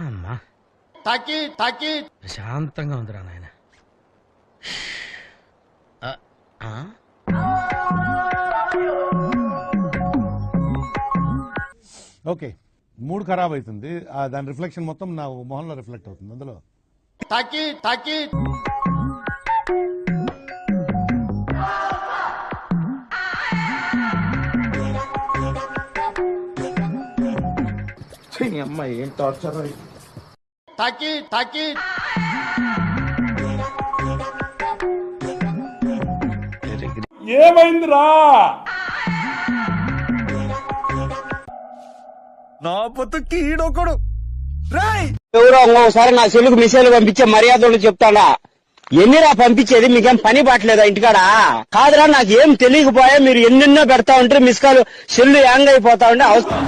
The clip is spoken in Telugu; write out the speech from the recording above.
అమ్మా. తాకి తాకి ప్రశాంతంగా ఉందిరా నాయన. ఆ, ఆ? ఓకే. మూడ్ ఖరాబ్ అవుతుంది. ఆ దాని రిఫ్లెక్షన్ మొత్తం నా మొహంలో రిఫ్లెక్ట్ అవుతుంది. అందులో. తాకి తాకి అమ్మాయి ఏం టార్చర్ తాకి తాకి ఏమైందిరా? నా పొత్తు కీడొకడు. ఎవరో ఇంకోసారి నా సెల్లుకు మెసేజ్ పంపించే మర్యాదలు చెప్తాడా? ఎన్నిరా పంపించేది? మీకేం పని పట్టలేదా ఇంటికాడ? కాదురా నాకు ఏం తెలియకపోయా మీరు ఎన్నెన్నో పెడతా ఉంటే మిస్ కాల్ సెల్లు యాంగ్ అయిపోతా ఉంటే అవసరం.